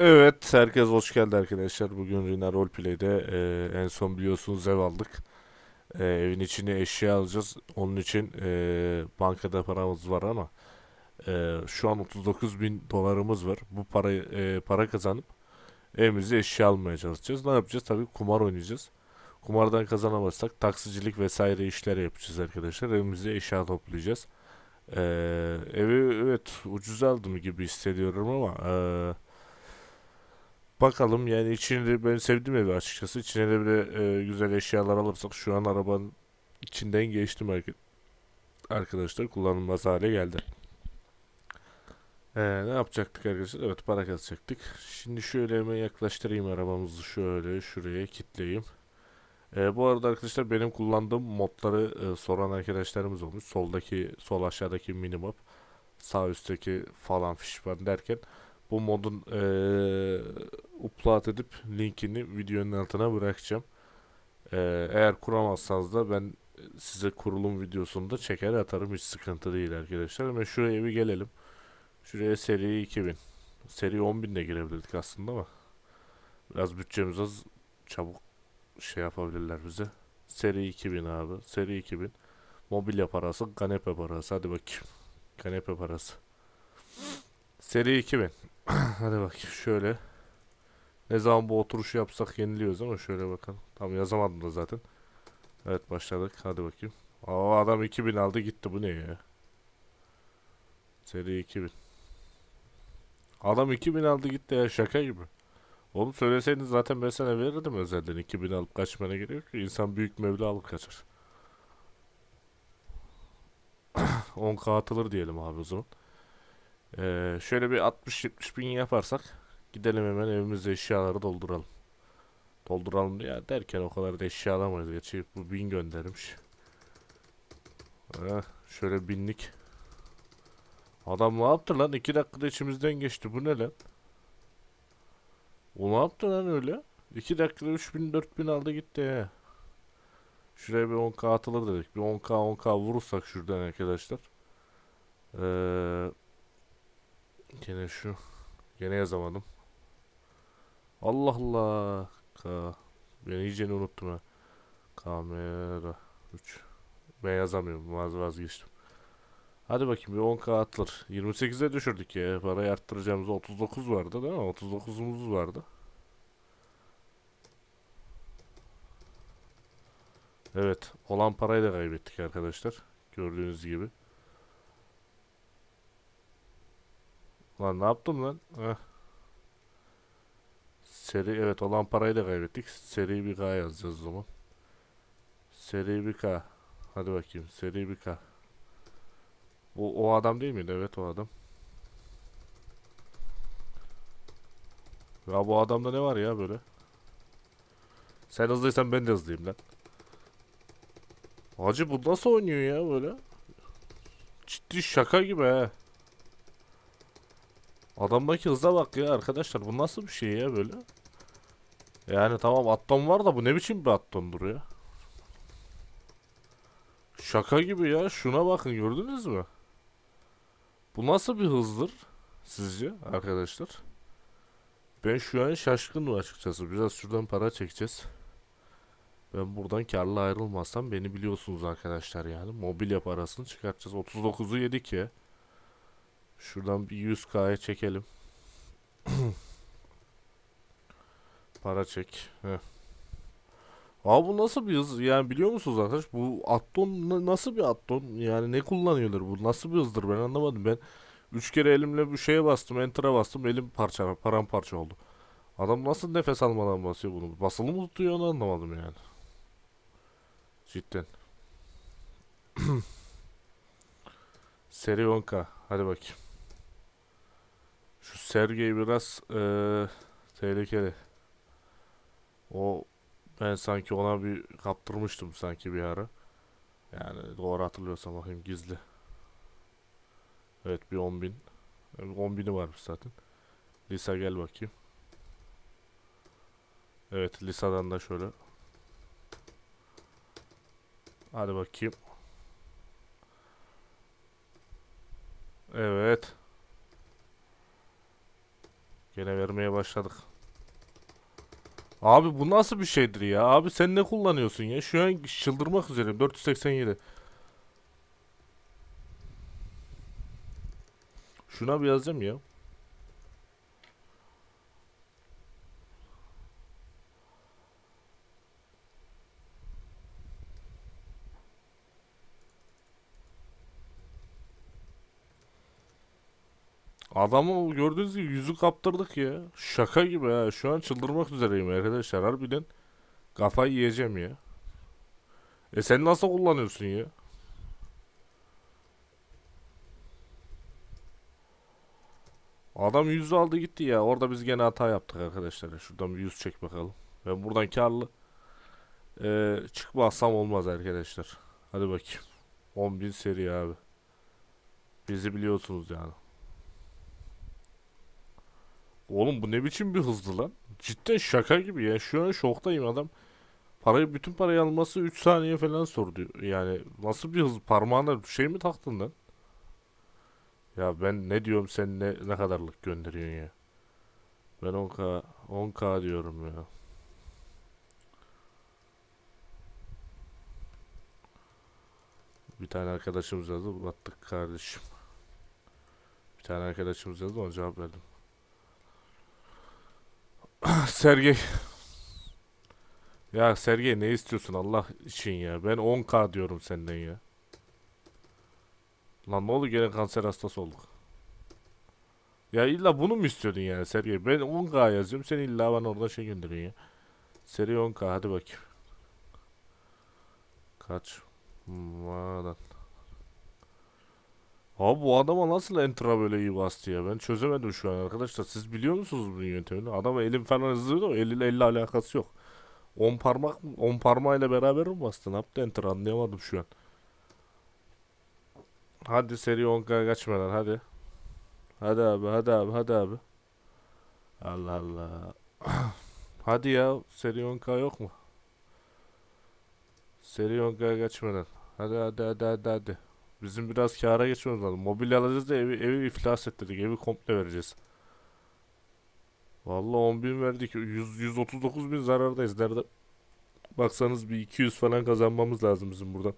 Evet, herkes hoş geldi arkadaşlar. Bugün Rina Roleplay'de e, en son biliyorsunuz ev aldık. E, evin içine eşya alacağız. Onun için e, bankada paramız var ama e, şu an 39 bin dolarımız var. Bu parayı e, para kazanıp evimize eşya almaya çalışacağız. Ne yapacağız? Tabii kumar oynayacağız. Kumardan kazanamazsak taksicilik vesaire işler yapacağız arkadaşlar. Evimize eşya toplayacağız. E, evi evet ucuz aldım gibi hissediyorum ama e, Bakalım yani içini de ben sevdim evi açıkçası. İçine de bir e, güzel eşyalar alırsak şu an arabanın içinden geçtim arka- arkadaşlar. Kullanılmaz hale geldi. E, ne yapacaktık arkadaşlar? Evet para kazacaktık. Şimdi şöyle hemen yaklaştırayım arabamızı şöyle şuraya kilitleyeyim. E, bu arada arkadaşlar benim kullandığım modları e, soran arkadaşlarımız olmuş. Soldaki sol aşağıdaki minimap sağ üstteki falan fişman derken bu modun eee upload edip linkini videonun altına bırakacağım. Eee, eğer kuramazsanız da ben size kurulum videosunu da çeker atarım hiç sıkıntı değil arkadaşlar. Ama şuraya bir gelelim. Şuraya seri 2000. Seri 10.000 de girebilirdik aslında ama biraz bütçemiz az çabuk şey yapabilirler bize. Seri 2000 abi. Seri 2000. Mobilya parası, kanepe parası. Hadi bakayım. Kanepe parası. Seri 2000. Hadi bak şöyle. Ne zaman bu oturuşu yapsak yeniliyoruz ama şöyle bakalım. Tam yazamadım da zaten. Evet başladık. Hadi bakayım. Aa adam 2000 aldı gitti. Bu ne ya? Seri 2000. Adam 2000 aldı gitti ya şaka gibi. Oğlum söyleseydin zaten ben sana verirdim özelden. 2000 alıp kaçmana gerek yok. İnsan büyük meblağ alıp kaçar. 10k atılır diyelim abi o zaman. Ee, şöyle bir 60-70 bin yaparsak gidelim hemen evimizde eşyaları dolduralım. Dolduralım ya derken o kadar da eşya alamayız. Gerçi bu bin göndermiş. Heh, şöyle binlik. Adam ne yaptı lan? 2 dakikada içimizden geçti. Bu ne lan? O ne yaptı lan öyle? 2 dakikada 3000 4000 aldı gitti ya. Şuraya bir 10k atılır dedik. Bir 10k 10k vurursak şuradan arkadaşlar. Eee Gene şu. Gene yazamadım. Allah Allah. Ka. Ben iyicene unuttum ha. Kamera 3. Ben yazamıyorum. Vaz vazgeçtim. Hadi bakayım bir 10k atılır. 28'e düşürdük ya. Parayı arttıracağımız 39 vardı değil mi? 39'umuz vardı. Evet. Olan parayı da kaybettik arkadaşlar. Gördüğünüz gibi. Lan ne yaptım lan? Heh. Seri evet olan parayı da kaybettik. Seri bir K yazacağız o zaman. Seri bir K. Hadi bakayım. Seri bir K. O, o adam değil miydi? Evet o adam. Ya bu adamda ne var ya böyle? Sen hızlıysan ben de hızlıyım lan. Hacı bu nasıl oynuyor ya böyle? Ciddi şaka gibi he. Adamdaki hıza bak ya arkadaşlar bu nasıl bir şey ya böyle? Yani tamam atton var da bu ne biçim bir attondur ya? Şaka gibi ya şuna bakın gördünüz mü? Bu nasıl bir hızdır sizce arkadaşlar? Ben şu an şaşkınım açıkçası. Biraz şuradan para çekeceğiz. Ben buradan karlı ayrılmazsam beni biliyorsunuz arkadaşlar yani. Mobilya parasını çıkartacağız. 39'u yedik ya. Şuradan bir 100k'ya çekelim. Para çek. Heh. Abi bu nasıl bir hız? Yani biliyor musunuz arkadaş? Bu Atton na- nasıl bir Atton? Yani ne kullanıyorlar bu? Nasıl bir hızdır? Ben anlamadım. Ben 3 kere elimle bir şeye bastım. Enter'a bastım. Elim parça, paramparça oldu. Adam nasıl nefes almadan basıyor bunu? Basılı mı tutuyor onu anlamadım yani. Cidden. Seri 10K. Hadi bakayım. Sergey biraz eee, tehlikeli. O ben sanki ona bir kaptırmıştım sanki bir ara. Yani doğru hatırlıyorsam bakayım gizli. Evet bir 10 bin. 10 bini varmış zaten. Lisa gel bakayım. Evet Lisa'dan da şöyle. Hadi bakayım. Evet. Gene vermeye başladık. Abi bu nasıl bir şeydir ya? Abi sen ne kullanıyorsun ya? Şu an çıldırmak üzereyim. 487. Şuna bir yazacağım ya. Adamı gördüğünüz gibi yüzü kaptırdık ya. Şaka gibi ha. Şu an çıldırmak üzereyim arkadaşlar. Harbiden kafayı yiyeceğim ya. E sen nasıl kullanıyorsun ya? Adam yüzü aldı gitti ya. Orada biz gene hata yaptık arkadaşlar. Şuradan bir yüz çek bakalım. Ben buradan karlı e, çıkmazsam olmaz arkadaşlar. Hadi bakayım. 10.000 seri abi. Bizi biliyorsunuz yani. Oğlum bu ne biçim bir hızlı lan? Cidden şaka gibi ya. Şu an şoktayım adam. Parayı bütün parayı alması 3 saniye falan sordu. Yani nasıl bir hız? Parmağına bir şey mi taktın lan? Ya ben ne diyorum sen ne ne kadarlık gönderiyorsun ya? Ben 10k 10k diyorum ya. Bir tane arkadaşımız yazdı. Battık kardeşim. Bir tane arkadaşımız yazdı ona cevap verdim. Sergey. Ya Sergey ne istiyorsun Allah için ya? Ben 10k diyorum senden ya. Lan ne oldu gene kanser hastası olduk. Ya illa bunu mu istiyordun yani Sergey? Ben 10k yazıyorum sen illa bana orada şey gönderiyorsun ya. Seri 10k hadi bakayım. Kaç? Madan. Abi bu adama nasıl enter'a böyle iyi bastı ya? Ben çözemedim şu an arkadaşlar. Siz biliyor musunuz bunun yöntemini? Adama elim falan hızlı da eliyle elle alakası yok. 10 parmak 10 parmağıyla beraber mi bastı? Ne yaptı enter anlayamadım şu an. Hadi seri 10k kaçmadan hadi. Hadi abi hadi abi hadi abi. Allah Allah. hadi ya seri 10k yok mu? Seri 10k kaçmadan. Hadi hadi hadi hadi hadi. Bizim biraz kâra geçmemiz lazım. Mobilya alacağız da evi, evi iflas ettirdik. Evi komple vereceğiz. Vallahi 10 bin verdik. 100, 139 bin zarardayız. Nerede? Baksanız bir 200 falan kazanmamız lazım bizim buradan.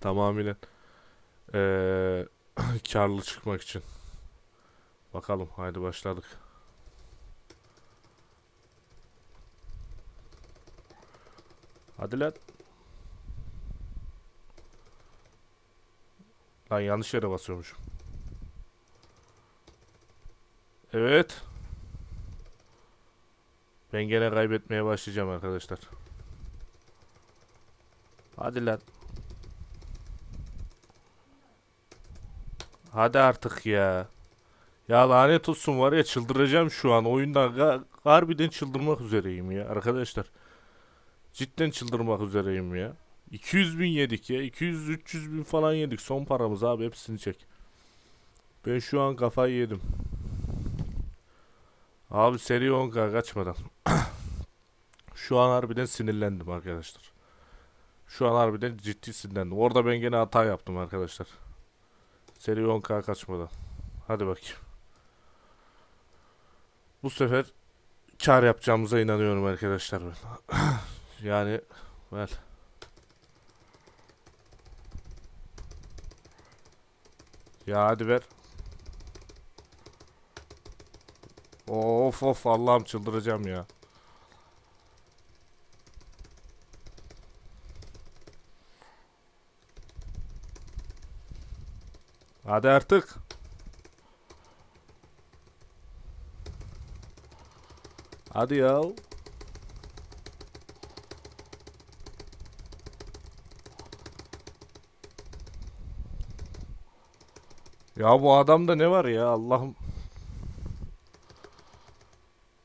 Tamamıyla eee karlı çıkmak için. Bakalım haydi başladık. Hadi lan. Lan yanlış yere basıyormuşum. Evet. Ben gene kaybetmeye başlayacağım arkadaşlar. Hadi lan. Hadi artık ya. Ya lanet olsun var ya çıldıracağım şu an. Oyundan harbiden çıldırmak üzereyim ya arkadaşlar. Cidden çıldırmak üzereyim ya. 200 bin yedik ya. 200-300 bin falan yedik. Son paramız abi hepsini çek. Ben şu an kafayı yedim. Abi seri 10k kaçmadan. Şu an harbiden sinirlendim arkadaşlar. Şu an harbiden ciddi sinirlendim. Orada ben gene hata yaptım arkadaşlar. Seri 10k kaçmadan. Hadi bakayım. Bu sefer kar yapacağımıza inanıyorum arkadaşlar ben. yani ver. Ya hadi ver. Of of Allah'ım çıldıracağım ya. Hadi artık. Hadi ya. Ya bu adamda ne var ya Allah'ım.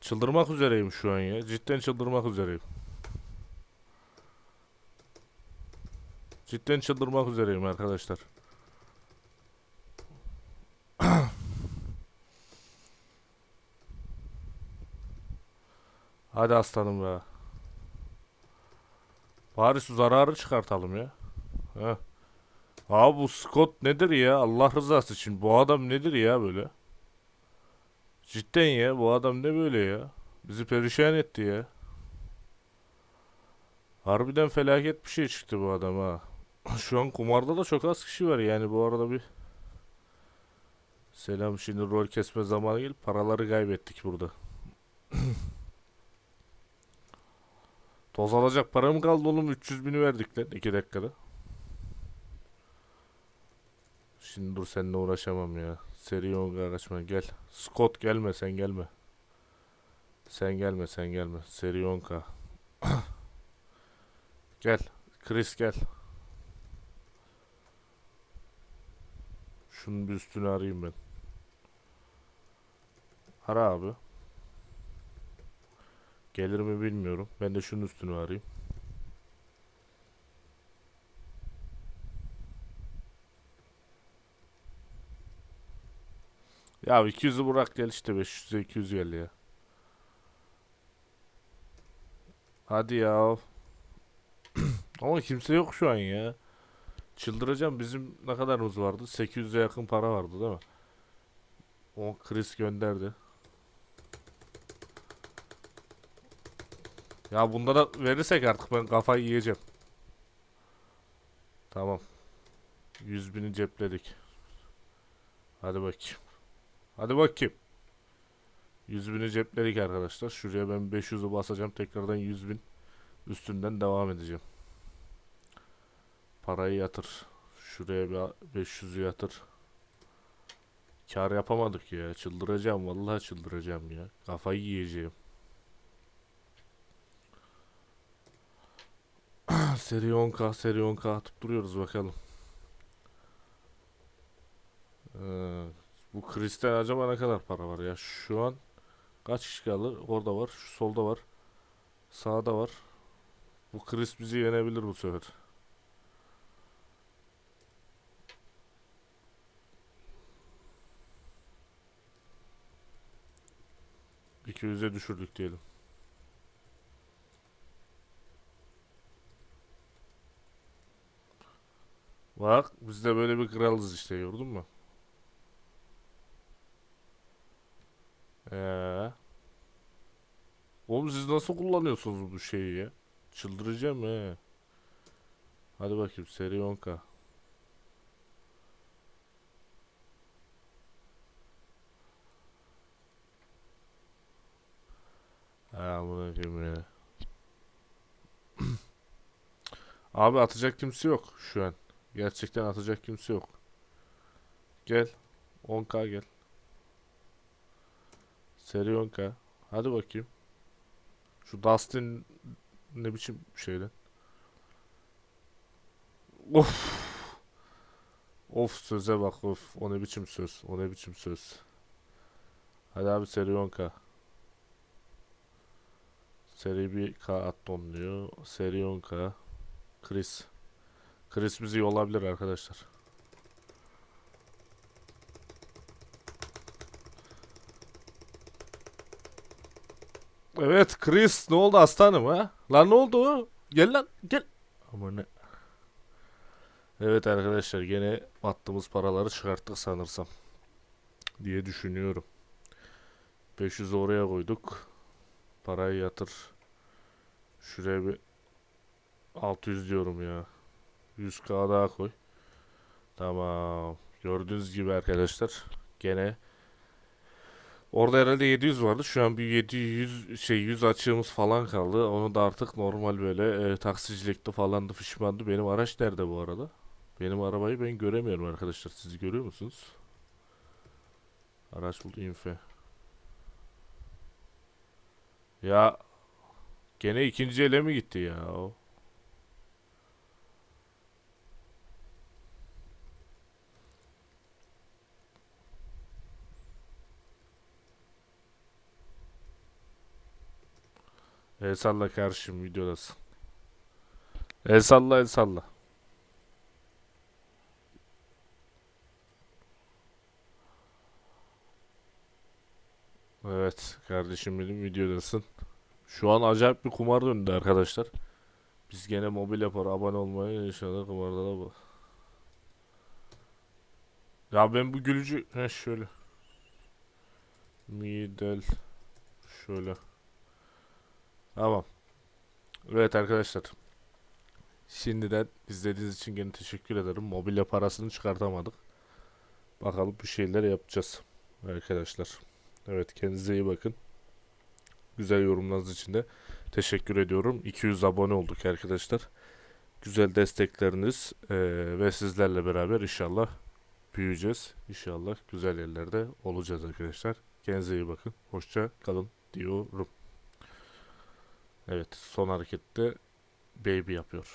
Çıldırmak üzereyim şu an ya. Cidden çıldırmak üzereyim. Cidden çıldırmak üzereyim arkadaşlar. Hadi aslanım be. Bari şu zararı çıkartalım ya. Heh. Abi bu Scott nedir ya? Allah rızası için. Bu adam nedir ya böyle? Cidden ya bu adam ne böyle ya? Bizi perişan etti ya. Harbiden felaket bir şey çıktı bu adam ha. Şu an kumarda da çok az kişi var yani bu arada bir Selam şimdi rol kesme zamanı gelip paraları kaybettik burada. Toz alacak para mı kaldı oğlum 300 bini verdik lan 2 dakikada. Şimdi dur seninle uğraşamam ya. Seri yonga kaçma gel. Scott gelme sen gelme. Sen gelme sen gelme. Seri yonka. gel. Chris gel. Şunun bir üstünü arayayım ben. Ara abi. Gelir mi bilmiyorum. Ben de şunun üstünü arayayım. Ya 200'ü bırak gel işte 500'e 200 gel ya. Hadi ya. Ama kimse yok şu an ya. Çıldıracağım. Bizim ne kadarımız vardı? 800'e yakın para vardı değil mi? O Chris gönderdi. Ya bunda da verirsek artık ben kafayı yiyeceğim. Tamam. 100 bini cepledik. Hadi bakayım. Hadi bakayım. 100 bini cepledik arkadaşlar. Şuraya ben 500'ü basacağım. Tekrardan 100 bin üstünden devam edeceğim. Parayı yatır. Şuraya bir 500'ü yatır. Kar yapamadık ya. Çıldıracağım. Vallahi çıldıracağım ya. Kafayı yiyeceğim. seri 10k seri 10k atıp duruyoruz bakalım. Ee, bu kristal acaba ne kadar para var ya? Şu an kaç kişi kaldı? Orada var. Şu solda var. Sağda var. Bu Chris bizi yenebilir bu sefer. İki yüze düşürdük diyelim. Bak biz de böyle bir kralız işte gördün mü? Ee. Oğlum siz nasıl kullanıyorsunuz bu şeyi ya? Çıldıracağım he. Hadi bakayım seri 10k. Ha bunu diyeyim ya. Abi atacak kimse yok şu an. Gerçekten atacak kimse yok. Gel. 10k gel. Seri 10k. Hadi bakayım. Şu Dustin ne biçim şeyden. Of. Of söze bak of. O ne biçim söz. O ne biçim söz. Hadi abi seri 10k. Seri 1k at diyor. Seri 10k. Chris. Chris bizi yolabilir arkadaşlar. Evet Chris ne oldu aslanım ha? Lan ne oldu? Gel lan gel. Ama ne? Evet arkadaşlar gene attığımız paraları çıkarttık sanırsam. Diye düşünüyorum. 500 oraya koyduk. Parayı yatır. Şuraya bir 600 diyorum ya. 100k daha koy. Tamam. Gördüğünüz gibi arkadaşlar. Gene Orada herhalde 700 vardı. Şu an bir 700 şey 100 açığımız falan kaldı. Onu da artık normal böyle e, taksicilikte falandı fişmandı. Benim araç nerede bu arada? Benim arabayı ben göremiyorum arkadaşlar. Siz görüyor musunuz? Araç buldu infe. Ya gene ikinci ele mi gitti ya o? El salla kardeşim videodasın. El salla el salla. Evet kardeşim benim videodasın. Şu an acayip bir kumar döndü arkadaşlar. Biz gene mobil yapar abone olmayı inşallah kumarda da bu. Ya ben bu gülücü Heh, şöyle. Middle şöyle. Tamam. Evet arkadaşlar. Şimdiden izlediğiniz için gene teşekkür ederim. Mobilya parasını çıkartamadık. Bakalım bir şeyler yapacağız arkadaşlar. Evet kendinize iyi bakın. Güzel yorumlarınız için de teşekkür ediyorum. 200 abone olduk arkadaşlar. Güzel destekleriniz eee, ve sizlerle beraber inşallah büyüyeceğiz. İnşallah güzel yerlerde olacağız arkadaşlar. Kendinize iyi bakın. Hoşça kalın diyorum. Evet son harekette baby yapıyor.